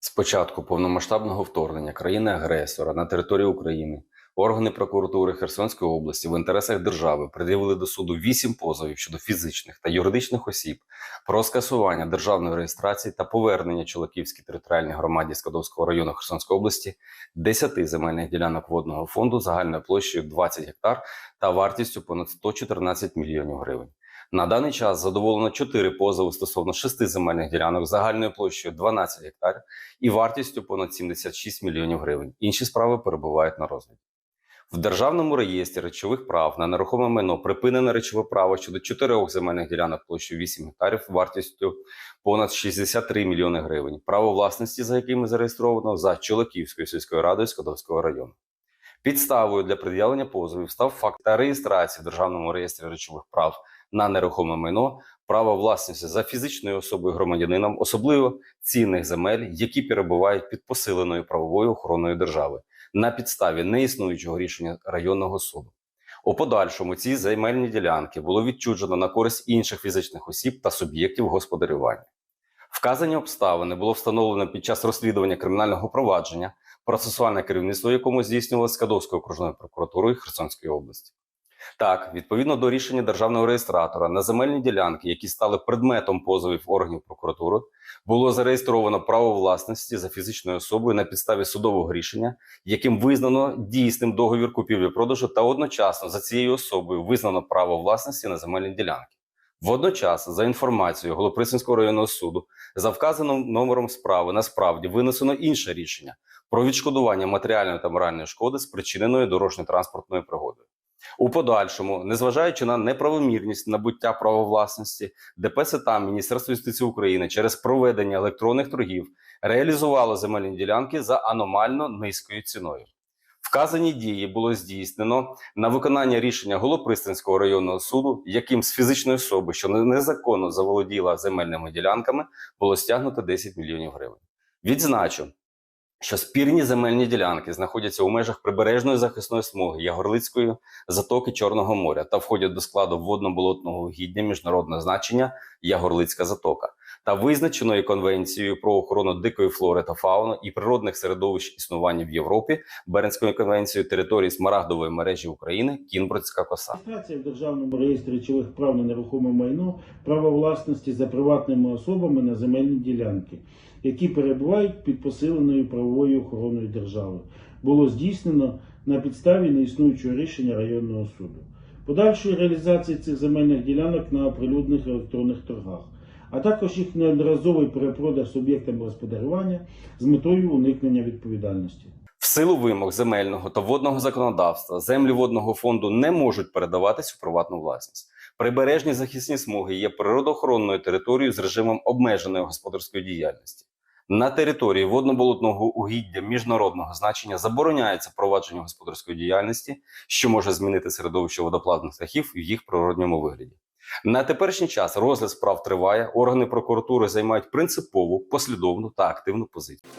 З початку повномасштабного вторгнення країни-агресора на територію України органи прокуратури Херсонської області в інтересах держави пред'явили до суду вісім позовів щодо фізичних та юридичних осіб про скасування державної реєстрації та повернення Чолоківській територіальній громаді Скадовського району Херсонської області 10 земельних ділянок водного фонду загальною площею 20 гектар та вартістю понад 114 мільйонів гривень. На даний час задоволено 4 позови стосовно 6 земельних ділянок загальною площею 12 гектарів і вартістю понад 76 мільйонів гривень. Інші справи перебувають на розгляді. В державному реєстрі речових прав на нерухоме майно припинене речове право щодо чотирьох земельних ділянок площею 8 гектарів вартістю понад 63 мільйони гривень. Право власності, за якими зареєстровано за Чолоківською сільською радою Скадовського району. Підставою для пред'явлення позовів став факт та реєстрації в державному реєстрі речових прав на нерухоме майно, право власності за фізичною особою громадянином, особливо цінних земель, які перебувають під посиленою правовою охороною держави на підставі неіснуючого рішення районного суду. У подальшому ці земельні ділянки було відчуджено на користь інших фізичних осіб та суб'єктів господарювання. Вказані обставини було встановлено під час розслідування кримінального провадження, процесуальне керівництво якому здійснювалося Скадовською окружною прокуратурою Херсонської області. Так, відповідно до рішення державного реєстратора на земельні ділянки, які стали предметом позовів органів прокуратури, було зареєстровано право власності за фізичною особою на підставі судового рішення, яким визнано дійсним договір купівлі-продажу, та одночасно за цією особою визнано право власності на земельні ділянки. Водночас, за інформацією Голоприсинського районного суду, за вказаним номером справи насправді винесено інше рішення про відшкодування матеріальної та моральної шкоди, спричиненої дорожньо-транспортною пригодою. У подальшому, незважаючи на неправомірність набуття права власності, ДП «Сетам» Міністерство юстиції України через проведення електронних торгів реалізувало земельні ділянки за аномально низькою ціною. Вказані дії було здійснено на виконання рішення Голопристинського районного суду, яким з фізичної особи, що незаконно заволоділа земельними ділянками, було стягнуто 10 мільйонів гривень. Відзначу, що спірні земельні ділянки знаходяться у межах прибережної захисної смуги Ягорлицької затоки Чорного моря та входять до складу водно-болотного гідня міжнародного значення Ягорлицька затока та визначеної конвенцією про охорону дикої флори та фауни і природних середовищ існування в Європі Бернською конвенцією території Смарагдової мережі України Кінбурцька коса. В державному реєстрі речових прав на нерухоме майно, право власності за приватними особами на земельні ділянки, які перебувають під посиленою правовою охороною держави, було здійснено на підставі неіснуючого рішення районного суду. Подальшої реалізації цих земельних ділянок на оприлюдних електронних торгах, а також їх неодноразовий перепродаж суб'єктам господарювання з метою уникнення відповідальності. В силу вимог земельного та водного законодавства землі водного фонду не можуть передаватись у приватну власність. Прибережні захисні смуги є природоохоронною територією з режимом обмеженої господарської діяльності. На території водно-болотного угіддя міжнародного значення забороняється провадження господарської діяльності, що може змінити середовище водоплатних птахів в їх природньому вигляді. На теперішній час розгляд справ триває. Органи прокуратури займають принципову, послідовну та активну позицію.